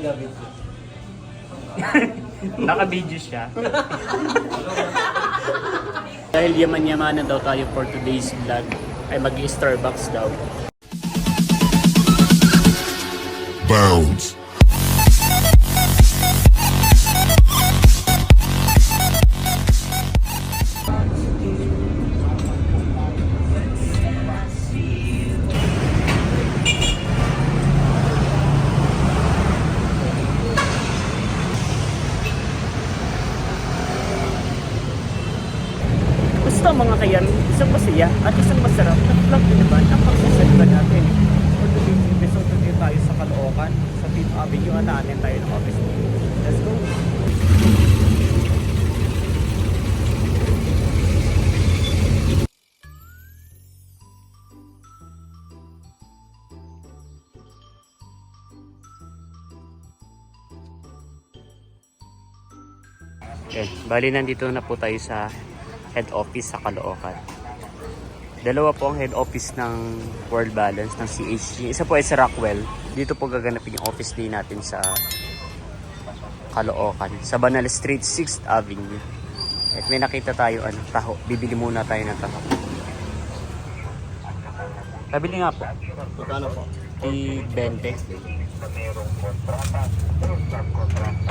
David. Naka-video siya. Dahil yaman-yamanan daw tayo for today's vlog, ay mag-Starbucks daw. Bounds. Mga kayan, isang masaya at isang masarap na vlog din naman ang pagsasalita natin. For today's episode, today tayo sa Caloocan, sa Fifth Avenue, at naanin tayo ng office. Let's go! Okay, bali nandito na po tayo sa head office sa Caloocan. Dalawa po ang head office ng World Balance ng CHG. Isa po ay sa Rockwell. Dito po gaganapin yung office day natin sa Caloocan. Sa Banal Street, 6th Avenue. At may nakita tayo, ano, taho. Bibili muna tayo ng taho. Pabili nga po. Magkano po? Di 20. How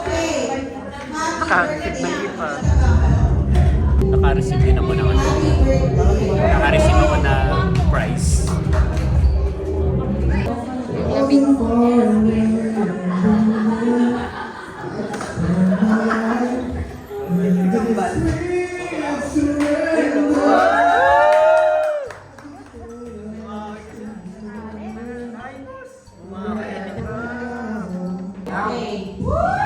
Okay. Nakakakit ng ipa. Naka-receive din ako ng ano. Naka-receive ako na price. Okay. Okay.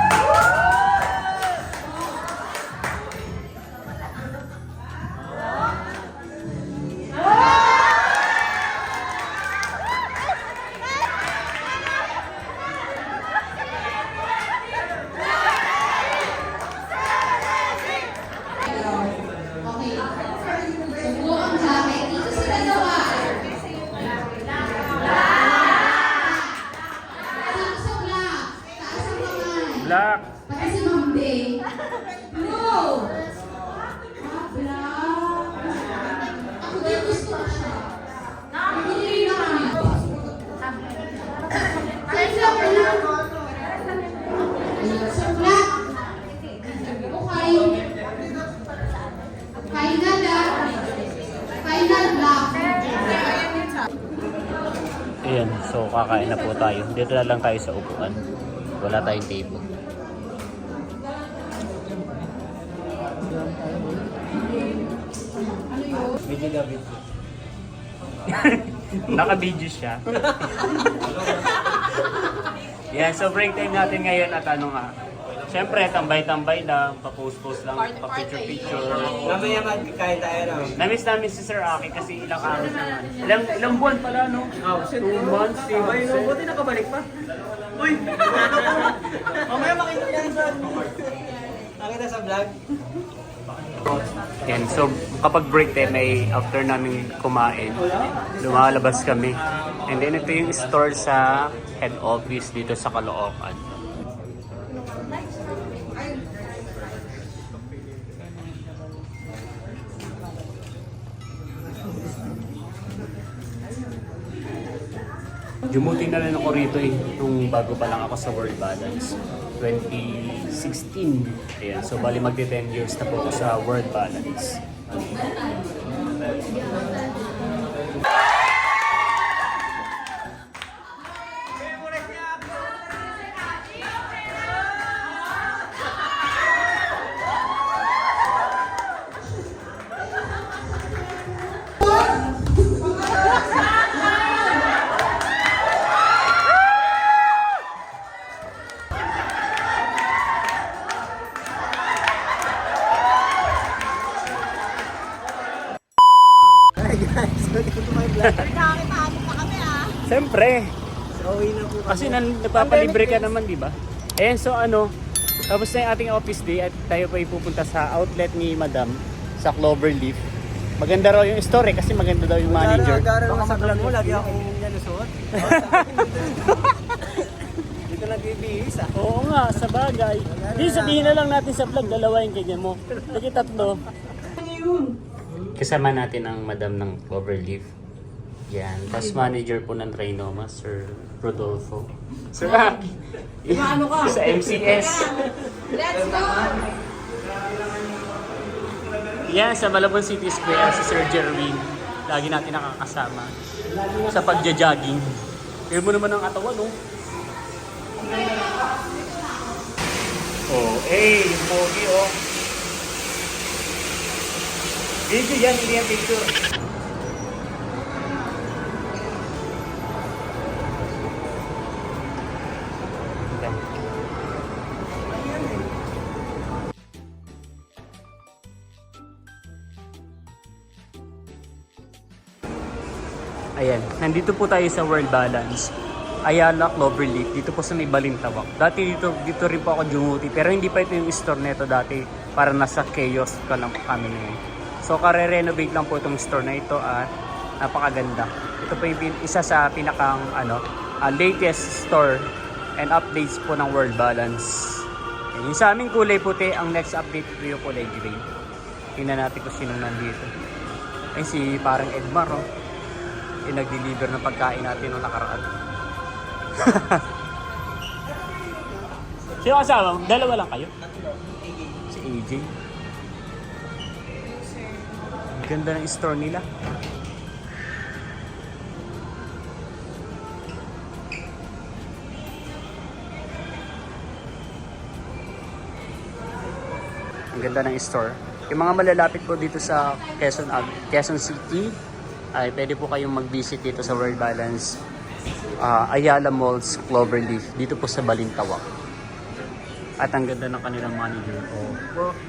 Tayo. Dito na lang tayo sa upuan. Wala tayong table. Medyo David. Naka-video siya. Yan, so break time natin ngayon at ano nga. Siyempre, tambay-tambay lang, pa-post-post lang, pa-picture-picture. Mamaya magkakain tayo na. Namiss namin si Sir Aki kasi ilang araw naman. Ilang, ilang buwan pala, no? Oh. Two months, three Ay, months. no, buti nakabalik pa. Uy! Mamaya makita niya sa... Makita sa vlog. Yan, so kapag break time ay after namin kumain, lumalabas kami. And then ito yung store sa head office dito sa Caloocan. Jumuti na rin ako rito eh, nung bago pa lang ako sa World Balance. 2016. Ayan, so bali magti 10 years na po ako sa World Balance. Na nagpapalibre ka naman, di ba? Ayan, so ano, tapos na yung ating office day at tayo pa ipupunta sa outlet ni Madam sa Cloverleaf. Maganda raw yung story kasi maganda daw yung manager. Gara, gara, sa vlog mo, lagi akong nalusot. Dito nagbibihis ah. Oo nga, sa bagay. Di sabihin na lang natin sa vlog, dalawa yung ganyan mo. Lagi tatlo. Kasama natin ang madam ng Cloverleaf. Yan. Tapos manager po ng Trinoma, Sir Rodolfo. Sir Aki. Ano ka? Sa MCS. Let's go! Yan, sa Malabon City Square, si Sir Jerwin. Lagi natin nakakasama. Sa pagja-jogging. Kaya mo naman ang katawan, no? Oh, eh, yung pogi, oh. Video yan, hindi yan picture. Nandito po tayo sa World Balance. Ayala Cloverleaf, dito po sa may Balintawak. Dati dito, dito rin po ako dumuti, pero hindi pa ito yung store nito dati. Para nasa chaos ka lang kami ngayon. So, kare-renovate lang po itong store na ito at napakaganda. Ito po yung isa sa pinakang ano, ah, latest store and updates po ng World Balance. Yung sa aming kulay puti, ang next update po yung kulay green. Tingnan natin kung sino nandito. Ay, si parang Edmar, oh yung nag-deliver ng pagkain natin nung nakaraan. Sino kasama mo? Dalawa lang kayo? Si AJ. Ang Ganda ng store nila. Ang ganda ng store. Yung mga malalapit po dito sa Quezon, Ag- Quezon City, ay pwede po kayong mag-visit dito sa World Balance ah, Ayala Malls Cloverleaf dito po sa Balintawak. At ang ganda ng kanilang manager. Work.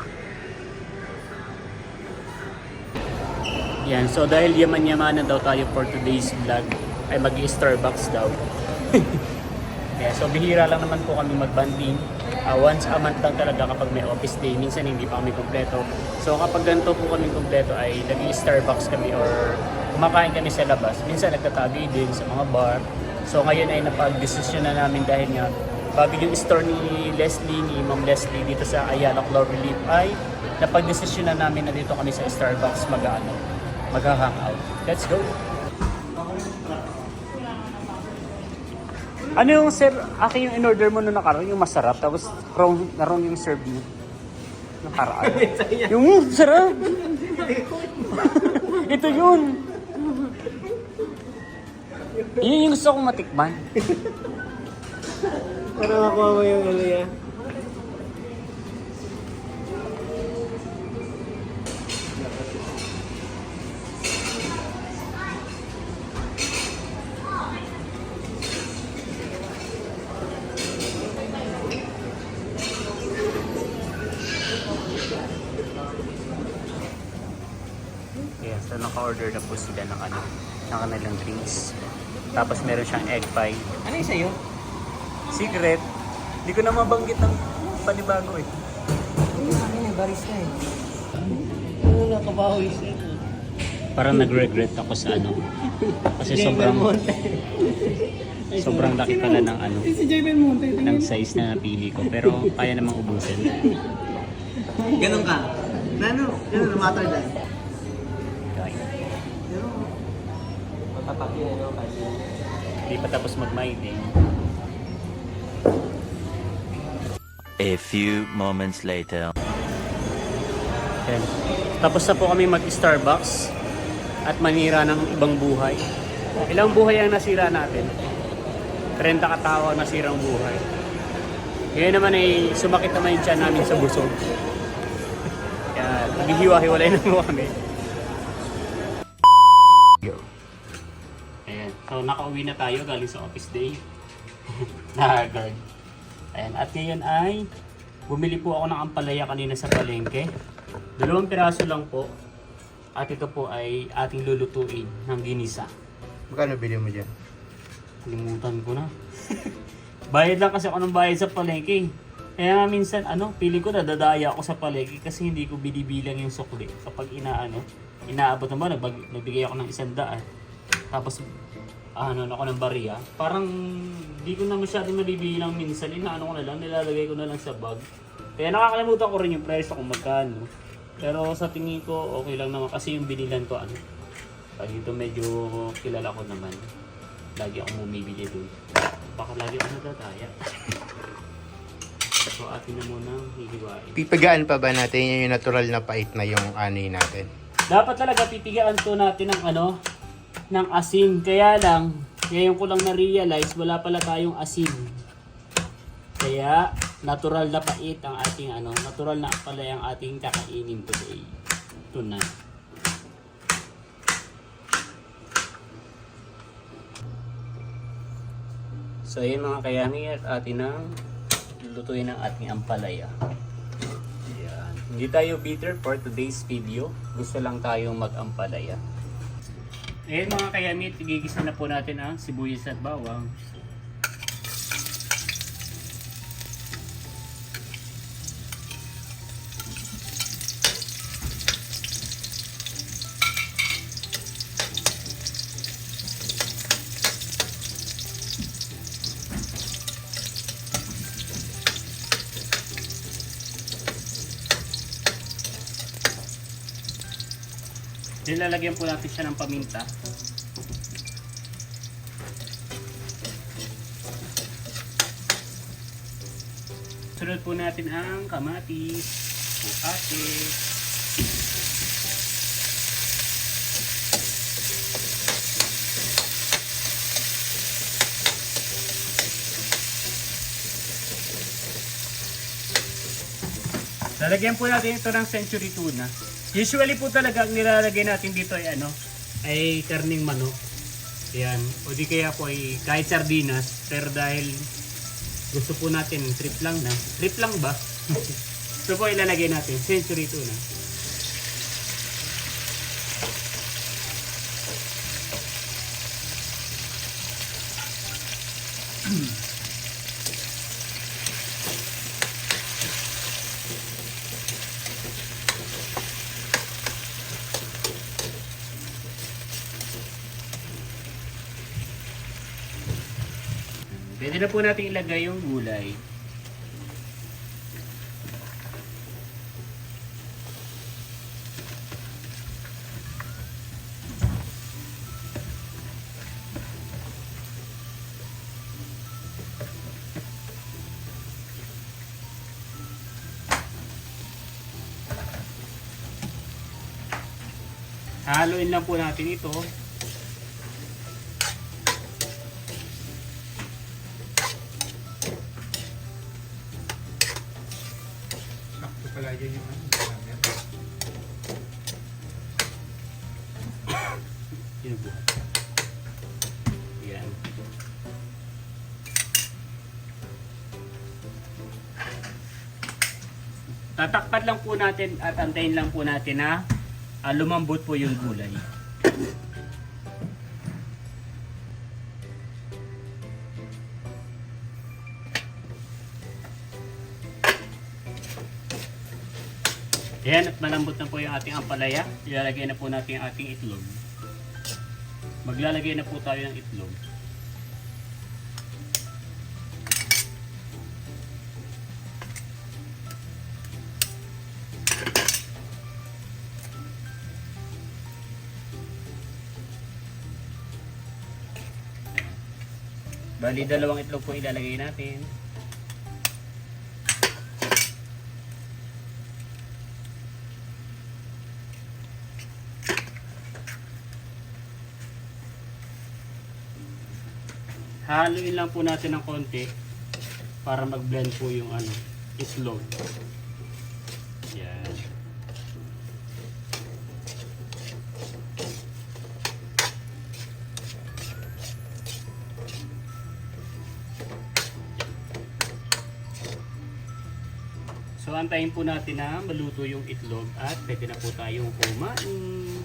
Yan, so dahil yaman-yamanan daw tayo for today's vlog, ay mag-Starbucks daw. yeah, so bihira lang naman po kami magbanding. Ah, once a month lang talaga kapag may office day, minsan hindi pa kami kompleto. So kapag ganito po kami kompleto ay nag-Starbucks kami or kumakain kami sa labas. Minsan nagtatabi din sa mga bar. So ngayon ay napag-desisyon na namin dahil nga bago yung store ni Leslie, ni Ma'am Leslie dito sa Ayala Cloverleaf ay napag-desisyon na namin na dito kami sa Starbucks mag-ano, mag-hangout. Let's go! Ano yung sir, akin yung in-order mo nung nakaraan, yung masarap, tapos wrong, wrong yung serve mo. Nakaraan. yung mm, sarap! Ito yun! Yun yung gusto kong matikman. Para makuha mo yung ano yan. Ng drinks. Tapos meron siyang egg pie. Ano yung sa'yo? Secret. Hindi ko na mabanggit ang panibago eh. Ano yung barista eh. Ano nakabawis eh. Parang nag-regret ako sa ano. Kasi sobrang sobrang laki pala ng ano ng size na napili ko. Pero kaya namang ubusin. Ganun ka. Na ano? Ganun, no matapat yun, ano? Kasi, Hindi pa tapos mag-mining. A few moments later. Yan. Tapos na po kami mag-Starbucks. at manira ng ibang buhay. Ilang buhay ang nasira natin? 30 katao ang nasirang buhay. Ngayon naman ay sumakit naman yung tiyan namin sa busog. Kaya naghihiwa-hiwalay na mo kami. So nakauwi na tayo galing sa office day. Nagagard. Ayan. At ngayon ay bumili po ako ng ampalaya kanina sa palengke. Dalawang piraso lang po. At ito po ay ating lulutuin ng ginisa. Magkano bili mo dyan? Kalimutan ko na. bayad lang kasi ako ng bayad sa palengke. Kaya nga minsan, ano, pili ko na dadaya ako sa palengke kasi hindi ko binibilang yung sukli. Kapag inaano, inaabot naman, nagbag, nagbigay ako ng isang daan. Tapos, ano ako ng bariya. Parang, di ko na masyadong nabibilang minsan. Inaano ko na lang, nilalagay ko na lang sa bag. Kaya nakakalimutan ko rin yung presyo kung magkano. Pero sa tingin ko, okay lang naman kasi yung binilan ko, ano, pag ito medyo kilala ko naman. Lagi akong bumibili doon. Baka lagi ako nadadaya. so atin na muna hihiwain. Pipigaan pa ba natin yun yung natural na pait na yung ani natin? Dapat talaga pipigaan to natin ng ano, ng asin. Kaya lang, ngayon ko lang na-realize, wala pala tayong asin. Kaya, natural na pait ang ating ano, natural na pala ang ating kakainin today. Na. So ayun mga kayami at atin ang lulutuin ng ating ampalaya. Yan. Hindi tayo bitter for today's video. Gusto lang tayong mag-ampalaya. Ayun mga kayami, tigigisa na po natin ang sibuyas at bawang. Nilalagyan po natin siya ng paminta. Sunod po natin ang kamatis, bukate, Lalagyan po natin ito ng century tuna. Usually po talaga ang nilalagay natin dito ay ano, ay karning manok. Yan. O di kaya po ay kahit sardinas. Pero dahil gusto po natin trip lang na. Trip lang ba? Ito po ilalagay natin. Century tuna. Na po natin ilagay yung gulay. Haluin lang po natin ito. Tatakpan lang po natin at antayin lang po natin na ah, lumambot po yung gulay. Ayan, at malambot na po yung ating ampalaya. Ilalagay na po natin yung ating itlog. Maglalagay na po tayo ng itlog. Bali, dalawang itlog po ilalagay natin. Haluin lang po natin ng konti para mag-blend po yung ano, islog. Antayin po natin na maluto yung itlog at pwede na po tayong kumain.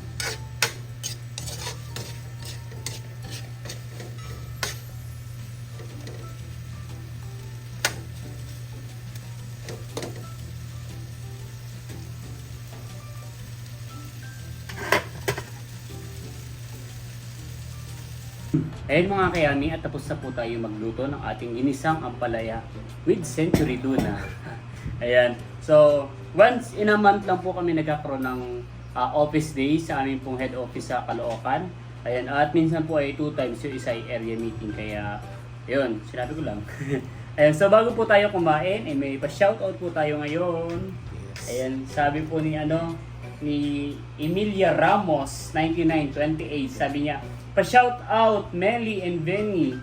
Ayun mga kayami at tapos na po tayo magluto ng ating inisang ampalaya with century tuna. Ayan. So, once in a month lang po kami nagkakaroon ng ah, office day sa aming pong head office sa Caloocan. Ayan. At minsan po ay two times yung isa ay area meeting. Kaya, yun, sinabi ko lang. Ayan. So, bago po tayo kumain, eh, may pa-shoutout po tayo ngayon. Ayan. Sabi po ni ano, ni Emilia Ramos 9928 sabi niya pa-shout out Melly and Benny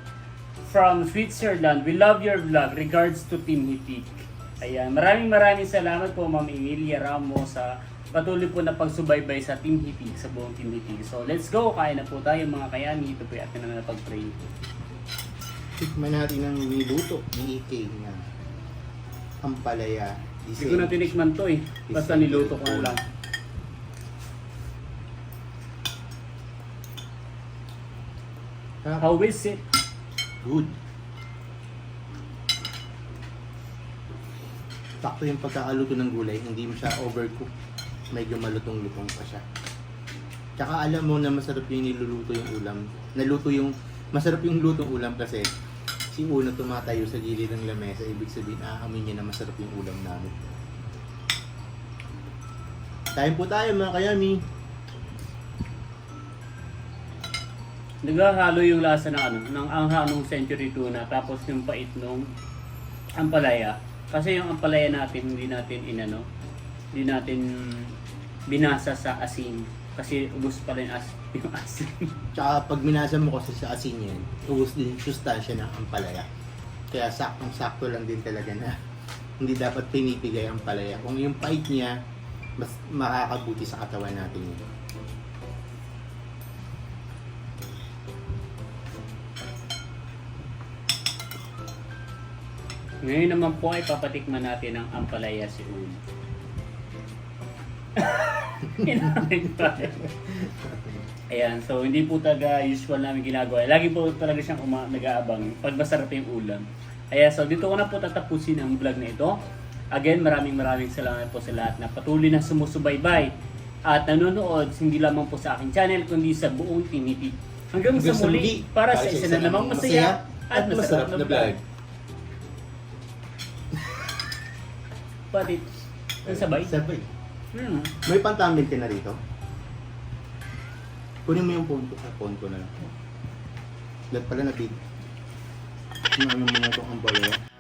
from Switzerland we love your vlog regards to Team Hitik ayan maraming maraming salamat po Ma'am Emilia Ramos sa patuloy po na pagsubaybay sa Team Hitik sa buong Team Hitik so let's go. Kain na po tayo mga kayani ito po yung atin na napag-pray Tikman natin ang niluto ni Ike na ampalaya. hindi ko na tinikman to eh. Basta niluto ko na lang. How is it? Good. Sakto yung pagkakaluto ng gulay, hindi mo siya overcook. Medyo malutong-lutong pa siya. Tsaka alam mo na masarap yung niluluto yung ulam. Naluto yung, masarap yung lutong ulam kasi si Uno tumatayo sa gilid ng lamesa. Ibig sabihin, aamin niya na masarap yung ulam namin. Kain po tayo mga kayami. Naghahalo yung lasa ng ano, ng anghanong century tuna tapos yung pait nung ampalaya. Kasi yung ampalaya natin hindi natin inano, hindi natin binasa sa asin kasi ubos pa rin as yung asin. Tsaka pag minasa mo kasi sa asin yan, ubos din yung sustansya ng ampalaya. Kaya saktong-sakto lang din talaga na hindi dapat pinipigay ang palaya. Kung yung pait niya, mas makakabuti sa katawan natin yun. Ngayon naman po ay papatikman natin ang ampalaya si Un. Ayan, so hindi po talaga usual namin ginagawa. Lagi po talaga siyang uma- nag-aabang pag masarap yung ulam. Ayan, so dito ko na po tatapusin ang vlog na ito. Again, maraming maraming salamat po sa lahat na patuloy na sumusubaybay at nanonood hindi lamang po sa aking channel kundi sa buong Tiniti. Hanggang, sa muli, para sa isa na namang masaya at masarap na vlog. Patit. Ang sabay. Sabay. Hmm. May pantambil ka na rito? Kunin mo yung phone ko. Ah, phone ko na lang. Lahat pala na big. Ano mo na itong ambalaya?